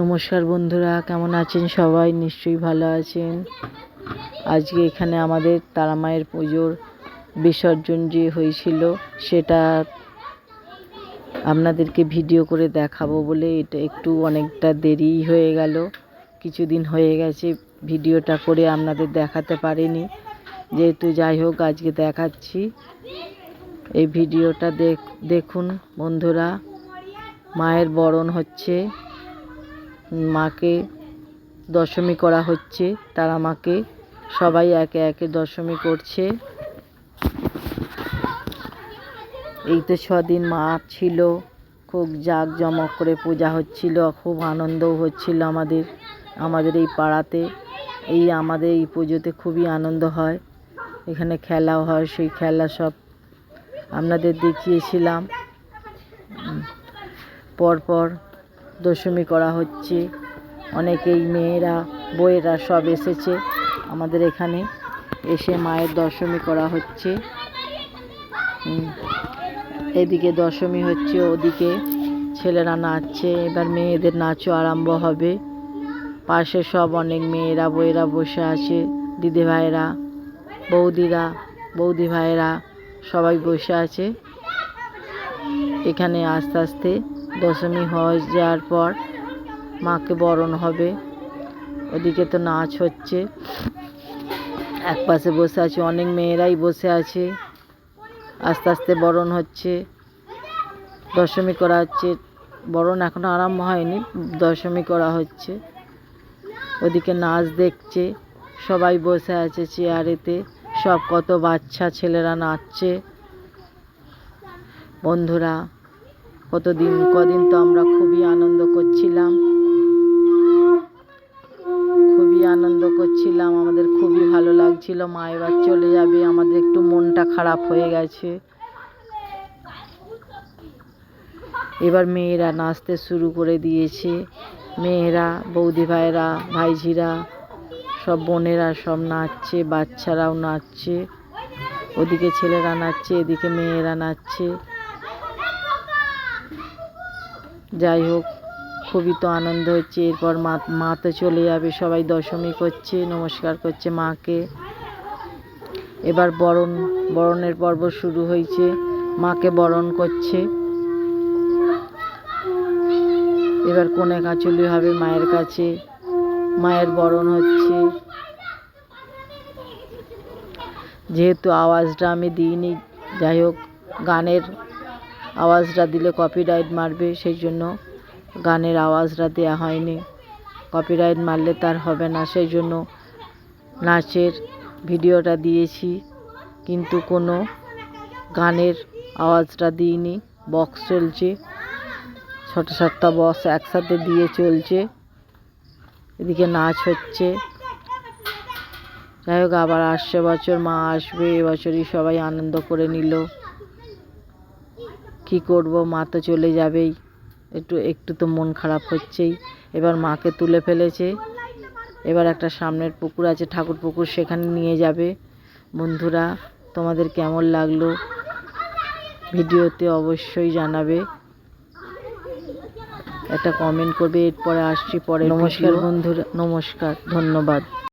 নমস্কার বন্ধুরা, কেমন আছেন সবাই? নিশ্চয়ই ভালো আছেন। আজকে এখানে আমাদের তারা মায়ের পুজোর বিসর্জন যে হয়েছিল, সেটা আপনাদেরকে ভিডিও করে দেখাবো বলে এটা একটু অনেকটা দেরি হয়ে গেল। কিছুদিন হয়ে গেছে, ভিডিওটা করে আপনাদের দেখাতে পারিনি। যেহেতু যাই হোক, আজকে দেখাচ্ছি। এই ভিডিওটা দেখ, দেখুন বন্ধুরা, মায়ের বরণ হচ্ছে। মাকে দশমী করা হচ্ছে। তারা মাকে সবাই একে একে দশমী করছে। এই তো ছদিন মা ছিল। খুব জাঁকজমক করে পূজা হচ্ছিল, খুব আনন্দও হচ্ছিল আমাদের আমাদের এই পাড়াতে। এই আমাদের এই পুজোতে খুবই আনন্দ হয়। এখানে খেলাও হয়, সেই খেলা সব আপনাদের দেখিয়েছিলাম। পরপর দশমী করা হচ্ছে। অনেকেই মেয়েরা, বউয়েরা সব এসেছে আমাদের এখানে। এসে মায়ের দশমী করা হচ্ছে। এদিকে দশমী হচ্ছে, ওদিকে ছেলেরা নাচছে। এবার মেয়েদের নাচও আরম্ভ হবে। পাশে সব অনেক মেয়েরা বইয়েরা বসে আছে দিদি ভাইয়েরা বৌদিরা বৌদি ভাইয়েরা সবাই বসে আছে। এখানে আস্তে আস্তে দশমী হয়ে যাওয়ার পর মাকে বরণ হবে। ওদিকে তো নাচ হচ্ছে। এক পাশে বসে আছে অনেক মেয়েরাই বসে আছে। আস্তে আস্তে বরণ হচ্ছে। দশমী করা হচ্ছে। বরণ এখনও আরম্ভ হয়নি, দশমী করা হচ্ছে। ওদিকে নাচ দেখছে। সবাই বসে আছে চেয়ারেতে সব কত বাচ্চা ছেলেরা নাচছে। বন্ধুরা কতদিন, কদিন তো আমরা খুবই আনন্দ করছিলাম। খুবই আনন্দ করছিলাম, আমাদের খুবই ভালো লাগছিল। মা এবার চলে যাবে, আমাদের একটু মনটা খারাপ হয়ে গেছে। এবার মেয়েরা নাচতে শুরু করে দিয়েছে। মেয়েরা, বৌদি ভাইরা ভাইঝিরা, সব বোনেরা সব নাচছে, বাচ্চারাও নাচছে। ওদিকে ছেলেরা নাচছে, এদিকে মেয়েরা নাচছে। যাই হোক, খুবই তো আনন্দ হচ্ছে। এরপর মা তো চলে যাবে, সবাই দশমী করছে, নমস্কার করছে মাকে। এবার বরণ, বরণের পর্ব শুরু হয়েছে, মাকে বরণ করছে। এবার কোনে কাঁচুলি হবে মায়ের কাছে, মায়ের বরণ হচ্ছে। যেহেতু আওয়াজটা আমি দিইনি, যাই হোক, গানের আওয়াজটা দিলে কপিরাইট মারবে সেই জন্য গানের আওয়াজটা দেওয়া হয়নি। কপিরাইট মারলে তার হবে না সেই জন্য নাচের ভিডিওটা দিয়েছি, কিন্তু কোনো গানের আওয়াজটা দিইনি। বক্স চলছে, ছোটো সাতটা বক্স একসাথে দিয়ে চলছে। এদিকে নাচ হচ্ছে। যাই হোক, আবার আসছে বছর, মা আসবে এবছরই সবাই আনন্দ করে নিল। কি করব? মা তো চলে যাবেই। একটু একটু তো মন খারাপ হচ্ছেই। এবার মাকে তুলে ফেলেছে। এবার একটা সামনের পুকুর আছে ঠাকুর পুকুর সেখানে নিয়ে যাবে। বন্ধুরা তোমাদের কেমন লাগল? ভিডিওতে অবশ্যই জানাবে। একটা কমেন্ট করবে এরপরে আসছি পরে নমস্কার বন্ধুরা। নমস্কার ধন্যবাদ।